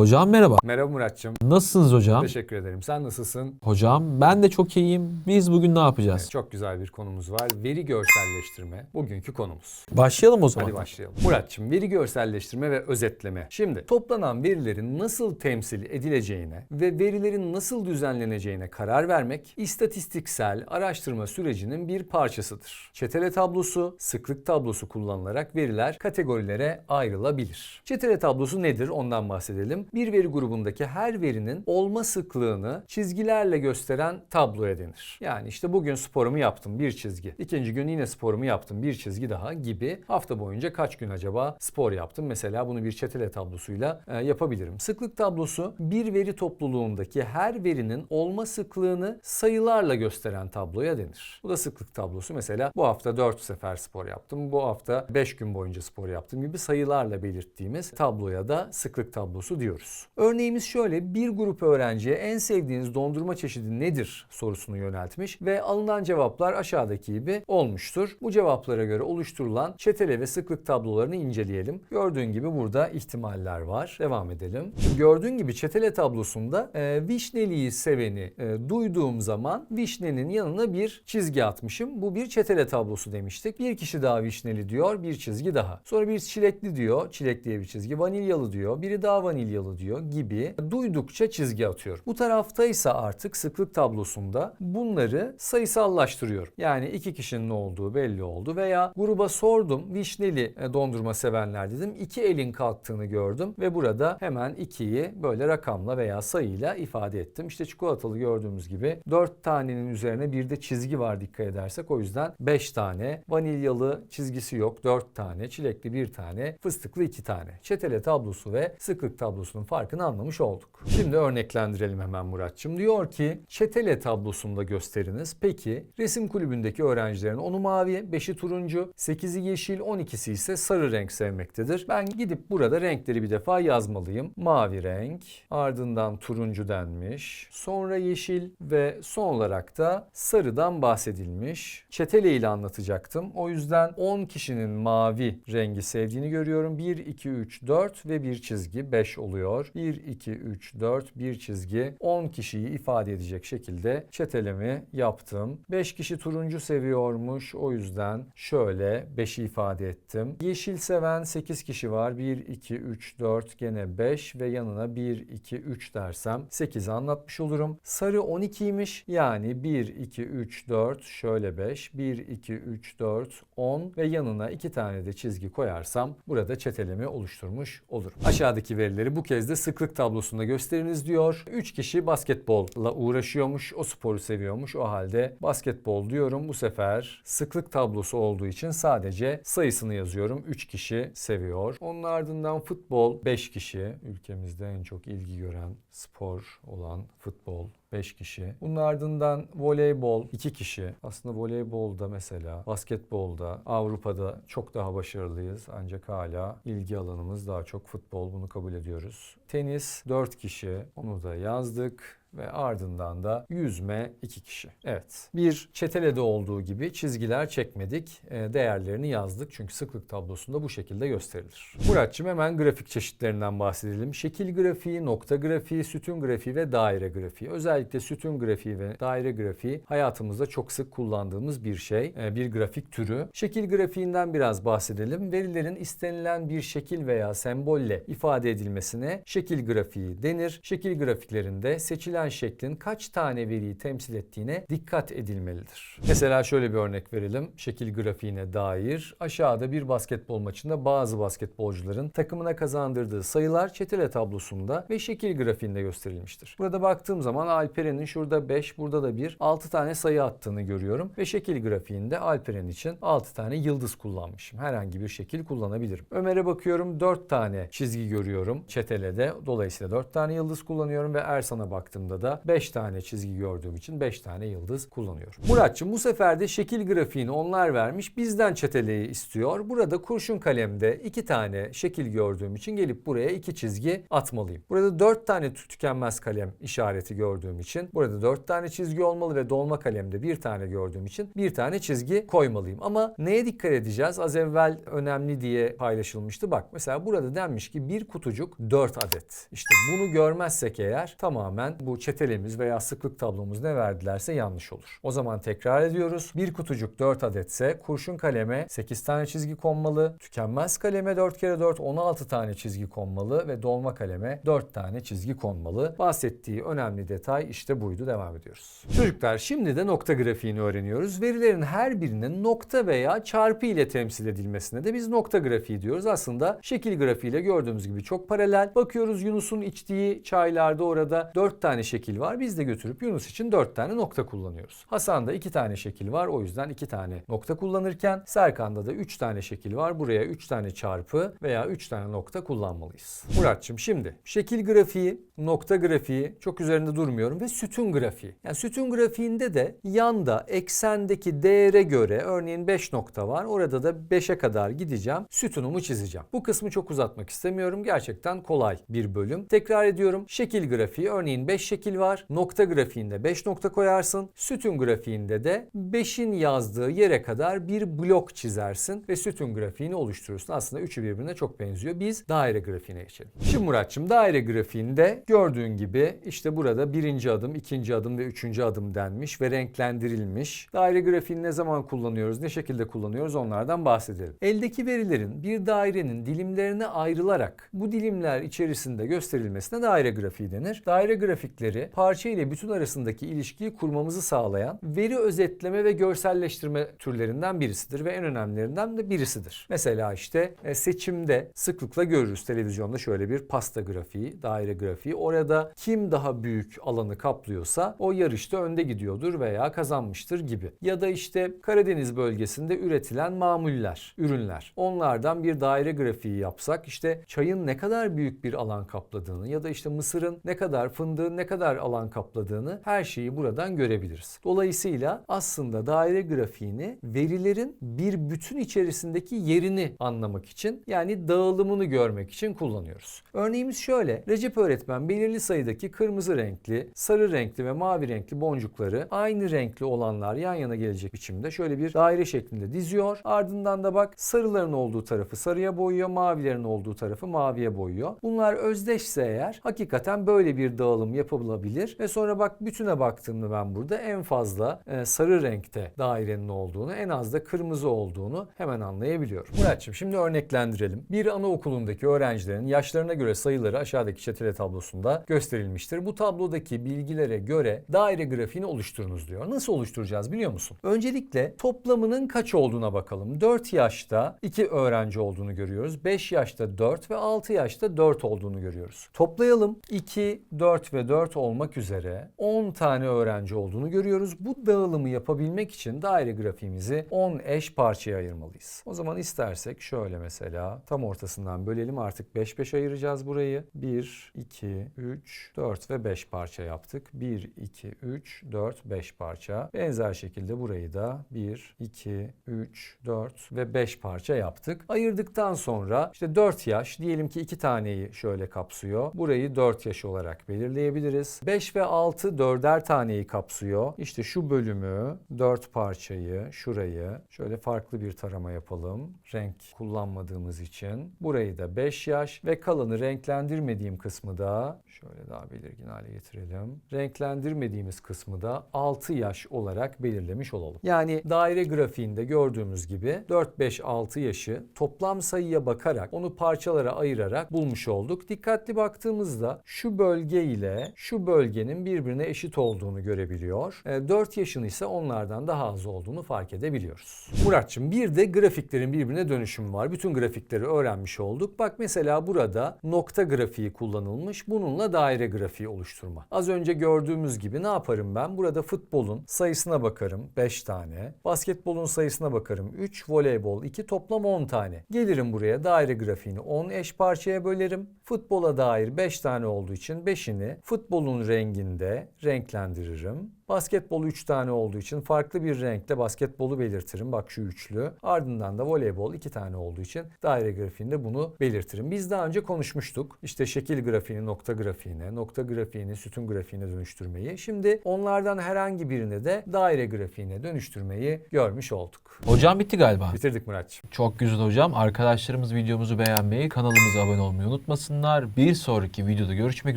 Hocam merhaba. Merhaba Muratçım. Nasılsınız hocam? Teşekkür ederim. Sen nasılsın? Hocam ben de çok iyiyim. Biz bugün ne yapacağız? Evet, çok güzel bir konumuz var. Veri görselleştirme. Bugünkü konumuz. Başlayalım o zaman. Hadi başlayalım. Muratçım veri görselleştirme ve özetleme. Şimdi toplanan verilerin nasıl temsil edileceğine ve verilerin nasıl düzenleneceğine karar vermek istatistiksel araştırma sürecinin bir parçasıdır. Çetele tablosu, sıklık tablosu kullanılarak veriler kategorilere ayrılabilir. Çetele tablosu nedir ondan bahsedelim. Bir veri grubundaki her verinin olma sıklığını çizgilerle gösteren tabloya denir. Yani işte bugün sporumu yaptım bir çizgi. İkinci gün yine sporumu yaptım bir çizgi daha gibi. Hafta boyunca kaç gün acaba spor yaptım? Mesela bunu bir çetele tablosuyla e, yapabilirim. Sıklık tablosu bir veri topluluğundaki her verinin olma sıklığını sayılarla gösteren tabloya denir. Bu da sıklık tablosu. Mesela bu hafta 4 sefer spor yaptım. Bu hafta 5 gün boyunca spor yaptım gibi sayılarla belirttiğimiz tabloya da sıklık tablosu diyoruz. Örneğimiz şöyle bir grup öğrenciye en sevdiğiniz dondurma çeşidi nedir sorusunu yöneltmiş ve alınan cevaplar aşağıdaki gibi olmuştur. Bu cevaplara göre oluşturulan çetele ve sıklık tablolarını inceleyelim. Gördüğün gibi burada ihtimaller var. Devam edelim. Gördüğün gibi çetele tablosunda e, vişneliyi seveni e, duyduğum zaman vişnenin yanına bir çizgi atmışım. Bu bir çetele tablosu demiştik. Bir kişi daha vişneli diyor, bir çizgi daha. Sonra bir çilekli diyor, çilek diye bir çizgi. Vanilyalı diyor, biri daha vanilyalı diyor gibi duydukça çizgi atıyor. Bu tarafta ise artık sıklık tablosunda bunları sayısallaştırıyorum. Yani iki kişinin olduğu belli oldu veya gruba sordum vişneli e, dondurma sevenler dedim. İki elin kalktığını gördüm ve burada hemen ikiyi böyle rakamla veya sayıyla ifade ettim. İşte çikolatalı gördüğümüz gibi dört tanenin üzerine bir de çizgi var dikkat edersek. O yüzden beş tane. Vanilyalı çizgisi yok dört tane. Çilekli bir tane. Fıstıklı iki tane. Çetele tablosu ve sıklık tablosunun farkını anlamış olduk. Şimdi örneklendirelim hemen Muratçım. Diyor ki çetele tablosunda gösteriniz. Peki resim kulübündeki öğrencilerin onu mavi, 5'i turuncu, 8'i yeşil, 12'si ise sarı renk sevmektedir. Ben gidip burada renkleri bir defa yazmalıyım. Mavi renk, ardından turuncu denmiş, sonra yeşil ve son olarak da sarıdan bahsedilmiş. Çetele ile anlatacaktım. O yüzden 10 kişinin mavi rengi sevdiğini görüyorum. 1, 2, 3, 4 ve bir çizgi 5 oluyor. 1, 2, 3, 4, bir çizgi 10 kişiyi ifade edecek şekilde çetelemi yaptım. 5 kişi turuncu seviyormuş. O yüzden şöyle 5'i ifade ettim. Yeşil seven 8 kişi var. 1, 2, 3, 4 gene 5 ve yanına 1, 2, 3 dersem 8'i anlatmış olurum. Sarı 12'ymiş. Yani 1, 2, 3, 4 şöyle 5. 1, 2, 3, 4, 10 ve yanına 2 tane de çizgi koyarsam burada çetelemi oluşturmuş olurum. Aşağıdaki verileri bu kez de sıklık tablosunda gösteriniz diyor. 3 kişi basketbolla uğraşıyormuş. O sporu seviyormuş. O halde basketbol diyorum. Bu sefer sıklık tablosu olduğu için sadece sayısını yazıyorum. 3 kişi seviyor. Onun ardından futbol 5 kişi. Ülkemizde en çok ilgi gören spor olan futbol 5 kişi. Bunun ardından voleybol 2 kişi. Aslında voleybolda mesela basketbolda Avrupa'da çok daha başarılıyız. Ancak hala ilgi alanımız daha çok futbol. Bunu kabul ediyoruz. Tenis 4 kişi. Onu da yazdık ve ardından da yüzme iki kişi. Evet. Bir çetelede olduğu gibi çizgiler çekmedik. E, Değerlerini yazdık. Çünkü sıklık tablosunda bu şekilde gösterilir. Muratçım hemen grafik çeşitlerinden bahsedelim. Şekil grafiği, nokta grafiği, sütun grafiği ve daire grafiği. Özellikle sütun grafiği ve daire grafiği hayatımızda çok sık kullandığımız bir şey. E, Bir grafik türü. Şekil grafiğinden biraz bahsedelim. Verilerin istenilen bir şekil veya sembolle ifade edilmesine şekil grafiği denir. Şekil grafiklerinde seçilen şeklin kaç tane veriyi temsil ettiğine dikkat edilmelidir. Mesela şöyle bir örnek verelim. Şekil grafiğine dair aşağıda bir basketbol maçında bazı basketbolcuların takımına kazandırdığı sayılar çetele tablosunda ve şekil grafiğinde gösterilmiştir. Burada baktığım zaman Alperen'in şurada 5, burada da 1, 6 tane sayı attığını görüyorum ve şekil grafiğinde Alperen için 6 tane yıldız kullanmışım. Herhangi bir şekil kullanabilirim. Ömer'e bakıyorum 4 tane çizgi görüyorum çetelede. Dolayısıyla 4 tane yıldız kullanıyorum ve Ersan'a baktığımda tablosunda da 5 tane çizgi gördüğüm için 5 tane yıldız kullanıyorum. Muratçım bu sefer de şekil grafiğini onlar vermiş. Bizden çeteleyi istiyor. Burada kurşun kalemde 2 tane şekil gördüğüm için gelip buraya 2 çizgi atmalıyım. Burada 4 tane tü- tükenmez kalem işareti gördüğüm için burada 4 tane çizgi olmalı ve dolma kalemde bir tane gördüğüm için bir tane çizgi koymalıyım. Ama neye dikkat edeceğiz? Az evvel önemli diye paylaşılmıştı. Bak mesela burada denmiş ki bir kutucuk 4 adet. İşte bunu görmezsek eğer tamamen bu çetelemiz veya sıklık tablomuz ne verdilerse yanlış olur. O zaman tekrar ediyoruz. Bir kutucuk 4 adetse kurşun kaleme 8 tane çizgi konmalı. Tükenmez kaleme 4 kere 4 16 tane çizgi konmalı ve dolma kaleme 4 tane çizgi konmalı. Bahsettiği önemli detay işte buydu. Devam ediyoruz. Çocuklar şimdi de nokta grafiğini öğreniyoruz. Verilerin her birinin nokta veya çarpı ile temsil edilmesine de biz nokta grafiği diyoruz. Aslında şekil grafiğiyle gördüğümüz gibi çok paralel. Bakıyoruz Yunus'un içtiği çaylarda orada 4 tane şekil var. Biz de götürüp Yunus için 4 tane nokta kullanıyoruz. Hasan'da 2 tane şekil var. O yüzden 2 tane nokta kullanırken Serkan'da da 3 tane şekil var. Buraya 3 tane çarpı veya 3 tane nokta kullanmalıyız. Muratçım şimdi şekil grafiği, nokta grafiği çok üzerinde durmuyorum ve sütun grafiği. Yani sütun grafiğinde de yanda eksendeki değere göre örneğin 5 nokta var. Orada da 5'e kadar gideceğim. Sütunumu çizeceğim. Bu kısmı çok uzatmak istemiyorum. Gerçekten kolay bir bölüm. Tekrar ediyorum. Şekil grafiği örneğin 5 şekil var. Nokta grafiğinde 5 nokta koyarsın. Sütun grafiğinde de 5'in yazdığı yere kadar bir blok çizersin ve sütun grafiğini oluşturursun. Aslında üçü birbirine çok benziyor. Biz daire grafiğine geçelim. Şimdi Muratçım daire grafiğinde gördüğün gibi işte burada birinci adım, ikinci adım ve üçüncü adım denmiş ve renklendirilmiş. Daire grafiğini ne zaman kullanıyoruz, ne şekilde kullanıyoruz onlardan bahsedelim. Eldeki verilerin bir dairenin dilimlerine ayrılarak bu dilimler içerisinde gösterilmesine daire grafiği denir. Daire grafikleri parça ile bütün arasındaki ilişkiyi kurmamızı sağlayan veri özetleme ve görselleştirme türlerinden birisidir ve en önemlilerinden de birisidir. Mesela işte e, seçimde sıklıkla görürüz televizyonda şöyle bir pasta grafiği, daire grafiği. Orada kim daha büyük alanı kaplıyorsa o yarışta önde gidiyordur veya kazanmıştır gibi. Ya da işte Karadeniz bölgesinde üretilen mamuller, ürünler. Onlardan bir daire grafiği yapsak işte çayın ne kadar büyük bir alan kapladığını ya da işte mısırın ne kadar, fındığın ne kadar alan kapladığını her şeyi buradan görebiliriz. Dolayısıyla aslında daire grafiğini verilerin bir bütün içerisindeki yerini anlamak için yani dağılımını görmek için kullanıyoruz. Örneğimiz şöyle. Recep öğretmen belirli sayıdaki kırmızı renkli, sarı renkli ve mavi renkli boncukları aynı renkli olanlar yan yana gelecek biçimde şöyle bir daire şeklinde diziyor. Ardından da bak sarıların olduğu tarafı sarıya boyuyor, mavilerin olduğu tarafı maviye boyuyor. Bunlar özdeşse eğer hakikaten böyle bir dağılım yapılabilir ve sonra bak bütüne baktığımda ben burada en fazla e, sarı renkte dairenin olduğunu, en az da kırmızı olduğunu hemen anlayabiliyorum. Muratçım şimdi örneklendirelim. Bir anaokulundaki öğrencilerin yaşlarına göre sayıları aşağıdaki çetele tablosunda gösterilmiştir. Bu tablodaki bilgilere göre daire grafiğini oluşturunuz diyor. Nasıl oluşturacağız biliyor musun? Öncelikle toplamının kaç olduğuna bakalım. 4 yaşta 2 öğrenci olduğunu görüyoruz. 5 yaşta 4 ve 6 yaşta 4 olduğunu görüyoruz. Toplayalım. 2, 4 ve 4 olmak üzere 10 tane öğrenci olduğunu görüyoruz. Bu dağılımı yapabilmek için daire grafiğimizi 10 eş parçaya ayırmalıyız. O zaman istersek şöyle mesela tam ortasından bölelim artık 5 5 ayıracağız burayı. 1, 2, 3, 4 ve 5 parça yaptık. 1, 2, 3, 4, 5 parça. Benzer şekilde burayı da 1, 2, 3, 4 ve 5 parça yaptık. Ayırdıktan sonra işte 4 yaş diyelim ki 2 taneyi şöyle kapsıyor. Burayı 4 yaş olarak belirleyebiliriz. 5 ve 6 4'er taneyi kapsıyor. İşte şu bölümü 4 parçayı şurayı şöyle farklı bir tarama yapalım. Renk kullanmadığımız için. Burayı da 5 yaş ve kalanı renklendirmediğim kısmı da şöyle daha belirgin hale getirelim. Renklendirmediğimiz kısmı da 6 yaş olarak belirlemiş olalım. Yani daire grafiğinde gördüğümüz gibi 4, 5, 6 yaşı toplam sayıya bakarak onu parçalara ayırarak bulmuş olduk. Dikkatli baktığımızda şu bölge ile şu bölgenin birbirine eşit olduğunu görebiliyor. 4 yaşın ise onlardan daha az olduğunu fark edebiliyoruz. Muratçım bir de grafiklerin birbirine dönüşümü var. Bütün grafikleri öğrenmiş olduk. Bak mesela burada nokta grafiği kullanılmış. Bu Bununla daire grafiği oluşturma. Az önce gördüğümüz gibi ne yaparım ben? Burada futbolun sayısına bakarım 5 tane. Basketbolun sayısına bakarım 3. Voleybol 2. Toplam 10 tane. Gelirim buraya daire grafiğini 10 eş parçaya bölerim. Futbola dair 5 tane olduğu için 5'ini futbolun renginde renklendiririm. Basketbol 3 tane olduğu için farklı bir renkte basketbolu belirtirim. Bak şu üçlü. Ardından da voleybol 2 tane olduğu için daire grafiğinde bunu belirtirim. Biz daha önce konuşmuştuk. İşte şekil grafiğini nokta grafiğine, nokta grafiğini sütun grafiğine dönüştürmeyi. Şimdi onlardan herhangi birini de daire grafiğine dönüştürmeyi görmüş olduk. Hocam bitti galiba. Bitirdik Muratçım. Çok güzel hocam. Arkadaşlarımız videomuzu beğenmeyi, kanalımıza abone olmayı unutmasınlar. Bir sonraki videoda görüşmek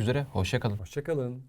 üzere. Hoşçakalın. Hoşçakalın.